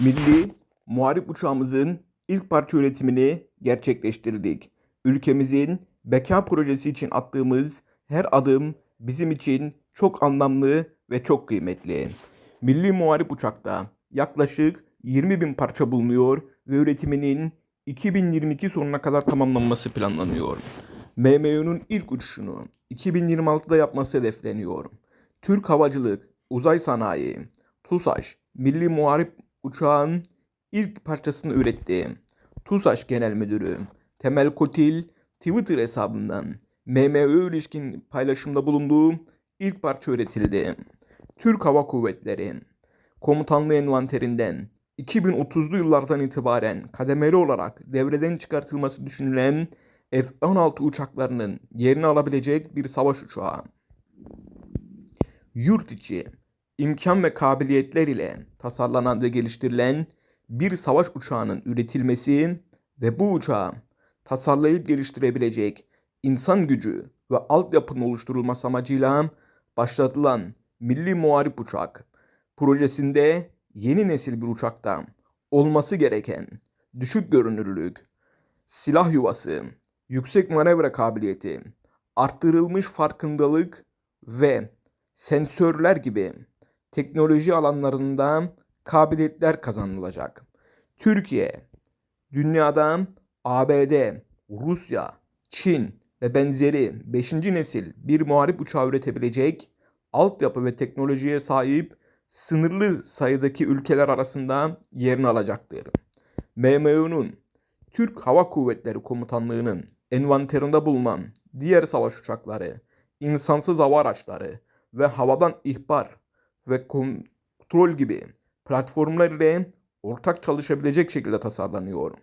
Milli Muharip uçağımızın ilk parça üretimini gerçekleştirdik. Ülkemizin beka projesi için attığımız her adım bizim için çok anlamlı ve çok kıymetli. Milli Muharip uçakta yaklaşık 20 bin parça bulunuyor ve üretiminin 2022 sonuna kadar tamamlanması planlanıyor. MMU'nun ilk uçuşunu 2026'da yapması hedefleniyor. Türk Havacılık, Uzay Sanayi, TUSAŞ, Milli Muharip uçağın ilk parçasını üretti. TUSAŞ Genel Müdürü Temel Kotil Twitter hesabından MMU ilişkin paylaşımda bulunduğu ilk parça üretildi. Türk Hava Kuvvetleri Komutanlığı envanterinden 2030'lu yıllardan itibaren kademeli olarak devreden çıkartılması düşünülen F-16 uçaklarının yerini alabilecek bir savaş uçağı. Yurt içi imkan ve kabiliyetler ile tasarlanan ve geliştirilen bir savaş uçağının üretilmesi ve bu uçağı tasarlayıp geliştirebilecek insan gücü ve altyapının oluşturulması amacıyla başlatılan Milli Muharip Uçak projesinde yeni nesil bir uçakta olması gereken düşük görünürlük, silah yuvası, yüksek manevra kabiliyeti, arttırılmış farkındalık ve sensörler gibi teknoloji alanlarında kabiliyetler kazanılacak. Türkiye, dünyada ABD, Rusya, Çin ve benzeri 5. nesil bir muharip uçağı üretebilecek altyapı ve teknolojiye sahip sınırlı sayıdaki ülkeler arasında yerini alacaktır. MMU'nun Türk Hava Kuvvetleri Komutanlığı'nın envanterinde bulunan diğer savaş uçakları, insansız hava araçları ve havadan ihbar ve kontrol gibi platformlar ile ortak çalışabilecek şekilde tasarlanıyor.